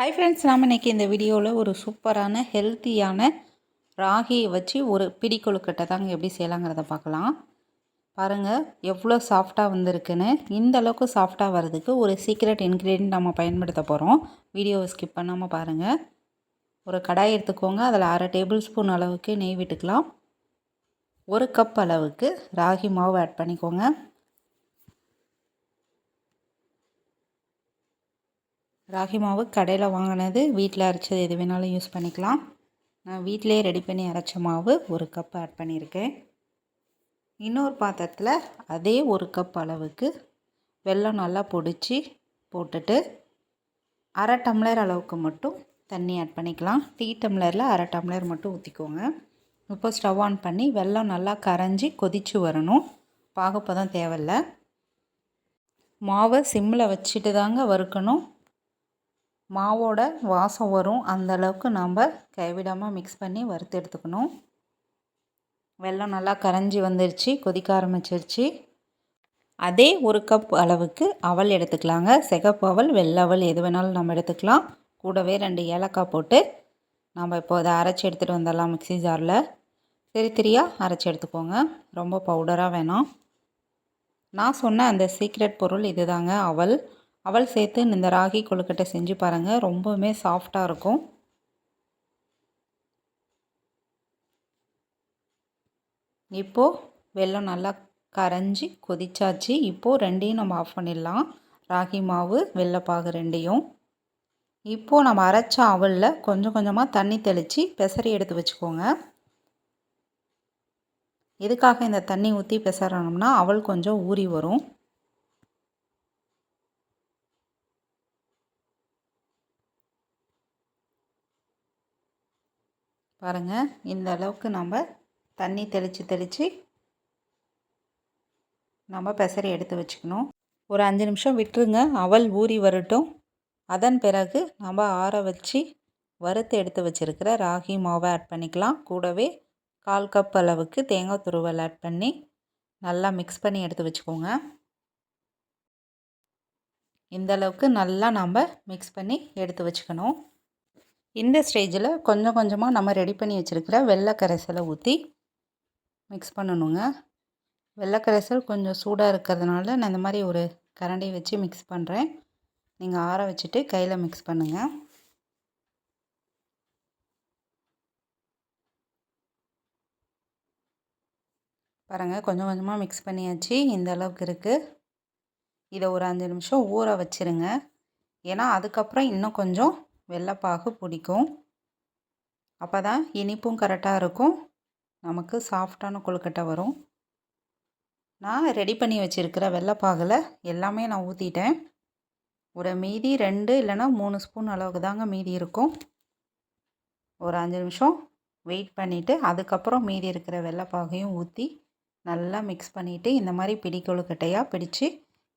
Hi friends நாம் இன்றைக்கி இந்த வீடியோவில் ஒரு சூப்பரான ஹெல்த்தியான ராகியை வச்சு ஒரு பிடி கொழுக்கட்டை தாங்க எப்படி செய்யலாங்கிறத பார்க்கலாம். பாருங்கள் எவ்வளோ சாஃப்டாக வந்திருக்குன்னு. இந்த அளவுக்கு சாஃப்டாக வர்றதுக்கு ஒரு சீக்ரெட் இன்க்ரீடியன்ட் நம்ம பயன்படுத்த போகிறோம் வீடியோவை ஸ்கிப் பண்ணாமல் பாருங்கள் ஒரு கடாய் எடுத்துக்கோங்க. அதில் அரை டேபிள் ஸ்பூன் அளவுக்கு நெய் விட்டுக்கலாம். ஒரு கப் அளவுக்கு ராகி மாவு ஆட் பண்ணிக்கோங்க. ராகி மாவு கடையில் வாங்கினது வீட்டில் அரைச்சது எது வேணாலும் யூஸ் பண்ணிக்கலாம். நான் வீட்டிலே ரெடி பண்ணி அரைச்ச மாவு ஒரு கப் ஆட் பண்ணியிருக்கேன். இன்னொரு பாத்திரத்தில் அதே ஒரு கப் அளவுக்கு வெல்லம் நல்லா பொடிச்சு போட்டுட்டு அரை டம்ளர் அளவுக்கு மட்டும் தண்ணி ஆட் பண்ணிக்கலாம். டீ டம்ளரில் அரை டம்ளர் மட்டும் ஊற்றிக்கோங்க இப்போ ஸ்டவ் ஆன் பண்ணி வெல்லம் நல்லா கரைஞ்சி கொதித்து வரணும். பாகப்பதம் தேவையில்ல. மாவை சிம்மில் வச்சுட்டு தாங்க வறுக்கணும். மாவோட வாசம் வரும். அந்த அளவுக்கு நம்ம கைவிடாமல் மிக்ஸ் பண்ணி வறுத்து எடுத்துக்கணும். வெல்லம் நல்லா கரைஞ்சி வந்துருச்சு. கொதிக்க ஆரம்பிச்சிருச்சு. அதே ஒரு கப் அளவுக்கு அவல் எடுத்துக்கலாங்க. சிகப்பு அவல் வெள்ளை அவல் எது வேணாலும் நம்ம எடுத்துக்கலாம். கூடவே ரெண்டு ஏலக்காய் போட்டு நம்ம இப்போ அதை அரைச்சி எடுத்துகிட்டு வந்துடலாம் மிக்சி ஜாரில் திரி திரியாக அரைச்சி எடுத்துக்கோங்க. ரொம்ப பவுடராக வேணாம். நான் சொன்ன அந்த சீக்ரெட் பொருள் இது தாங்க அவல். அவள் சேர்த்து இந்த ராகி கொழுக்கட்டை செஞ்சு பாருங்கள் ரொம்பவுமே சாஃப்டாக இருக்கும். இப்போது வெல்லம் நல்லா கரைஞ்சி கொதிச்சாச்சு. இப்போது ரெண்டையும் நம்ம ஆஃப் பண்ணிடலாம். ராகி மாவு வெள்ளைப்பாகு ரெண்டையும். இப்போது நம்ம அரைச்ச அவலில் கொஞ்சம் கொஞ்சமாக தண்ணி தெளித்து பெசரி எடுத்து வச்சுக்கோங்க. எதுக்காக இந்த தண்ணி ஊற்றி பெசரணும்னா அவள் கொஞ்சம் ஊறி வரும். பாருங்கள் இந்த அளவுக்கு நம்ம தண்ணி தெளித்து தெளித்து நம்ம பெசரி எடுத்து வச்சுக்கணும். ஒரு அஞ்சு நிமிஷம் விட்டுருங்க அவல் ஊறி வரட்டும். அதன் பிறகு நம்ம ஆற வச்சு வறுத்து எடுத்து வச்சுருக்கிற ராகி மாவை ஆட் பண்ணிக்கலாம். கூடவே கால் கப் அளவுக்கு தேங்காய் துருவல் ஆட் பண்ணி நல்லா மிக்ஸ் பண்ணி எடுத்து வச்சுக்கோங்க. இந்த அளவுக்கு நல்லா நம்ம மிக்ஸ் பண்ணி எடுத்து வச்சுக்கணும். இந்த ஸ்டேஜில் கொஞ்சம் கொஞ்சமாக நம்ம ரெடி பண்ணி வச்சுருக்கிற வெள்ளை கரைசலை ஊற்றி மிக்ஸ் பண்ணணுங்க. வெள்ளை கரைசல் கொஞ்சம் சூடாக இருக்கிறதுனால நான் இந்த மாதிரி ஒரு கரண்டி வச்சு மிக்ஸ் பண்ணுறேன் நீங்கள் ஆற வச்சுட்டு கையில் மிக்ஸ் பண்ணுங்கள் பாருங்கள் கொஞ்சம் கொஞ்சமாக மிக்ஸ் பண்ணியாச்சு. இந்த அளவுக்கு இருக்குது இதை ஒரு அஞ்சு நிமிஷம் ஊற வச்சுருங்க. ஏன்னா அதுக்கப்புறம் இன்னும் கொஞ்சம் வெள்ளைப்பாகு பிடிக்கும். அப்போ தான் இனிப்பும் கரெக்டாக இருக்கும். நமக்கு சாஃப்டான கொழுக்கட்டை வரும். நான் ரெடி பண்ணி வச்சுருக்கிற வெள்ளைப்பாகில் எல்லாமே நான் ஊற்றிட்டேன் ஒரு மீதி ரெண்டு இல்லைனா மூணு ஸ்பூன் அளவுக்கு தாங்க மீதி இருக்கும். ஒரு அஞ்சு நிமிஷம் வெயிட் பண்ணிவிட்டு அதுக்கப்புறம் மீதி இருக்கிற வெள்ளைப்பாகையும் ஊற்றி நல்லா மிக்ஸ் பண்ணிவிட்டு இந்த மாதிரி பிடி கொழுக்கட்டையாக பிடிச்சி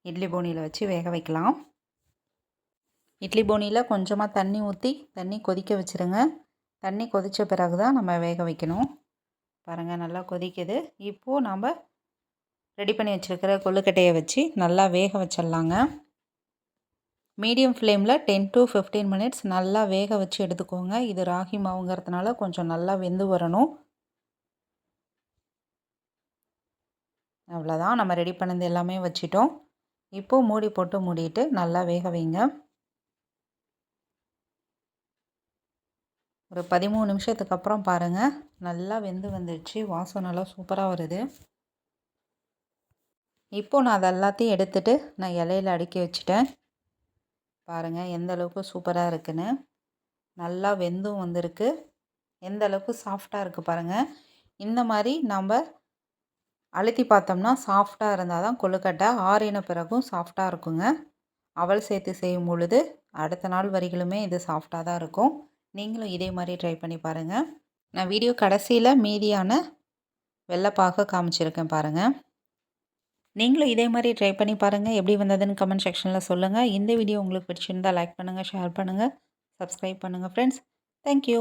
இட்லி போனியில் வச்சு வேக வைக்கலாம். இட்லி போனியில் கொஞ்சமாக தண்ணி ஊற்றி தண்ணி கொதிக்க வச்சுருங்க. தண்ணி கொதித்த பிறகு தான் நம்ம வேக வைக்கணும். பாருங்கள் நல்லா கொதிக்குது. இப்போது நம்ம ரெடி பண்ணி வச்சுருக்கிற கொள்ளுக்கட்டையை வச்சு நல்லா வேக வச்சிடலாங்க. மீடியம் ஃப்ளேமில் டென் டு ஃபிஃப்டீன் மினிட்ஸ் நல்லா வேக வச்சு எடுத்துக்கோங்க. இது ராகி மாவுங்கிறதுனால கொஞ்சம் நல்லா வெந்து வரணும். அவ்வளோதான் நம்ம ரெடி பண்ணது எல்லாமே வச்சிட்டோம். இப்போது மூடி போட்டு மூடிட்டு நல்லா வேக வைங்க. ஒரு பதிமூணு நிமிஷத்துக்கு அப்புறம் பாருங்கள் நல்லா வெந்து வந்துடுச்சு வாசம் நல்லா சூப்பராக வருது. இப்போது நான் அதை எல்லாத்தையும் எடுத்துகிட்டு நான் இலையில் அடுக்கி வச்சுட்டேன். பாருங்கள் எந்த அளவுக்கு சூப்பராக இருக்குன்னு. நல்லா வெந்தும் வந்திருக்கு. எந்த அளவுக்கு சாஃப்டாக இருக்குது பாருங்கள் இந்த மாதிரி நம்ம அழுத்தி பார்த்தோம்னா சாஃப்டாக இருந்தால் தான் கொழுக்கட்டை ஆறின பிறகும் சாஃப்டாக இருக்குங்க. அவள் சேர்த்து செய்யும் பொழுது அடுத்த நாள் வரிகளுமே இது சாஃப்டாக தான் இருக்கும். நீங்களும் இதே மாதிரி ட்ரை பண்ணி பாருங்கள் நான் வீடியோ கடைசியில் மீதியான வெள்ளைப்பாக காமிச்சிருக்கேன் பாருங்கள் நீங்களும் இதே மாதிரி ட்ரை பண்ணி பாருங்கள் எப்படி வந்ததுன்னு கமெண்ட் செக்ஷனில் சொல்லுங்கள் இந்த வீடியோ உங்களுக்கு பிடிச்சிருந்தால் லைக் பண்ணுங்கள் ஷேர் பண்ணுங்கள் சப்ஸ்கிரைப் பண்ணுங்கள் ஃப்ரெண்ட்ஸ் தேங்க்யூ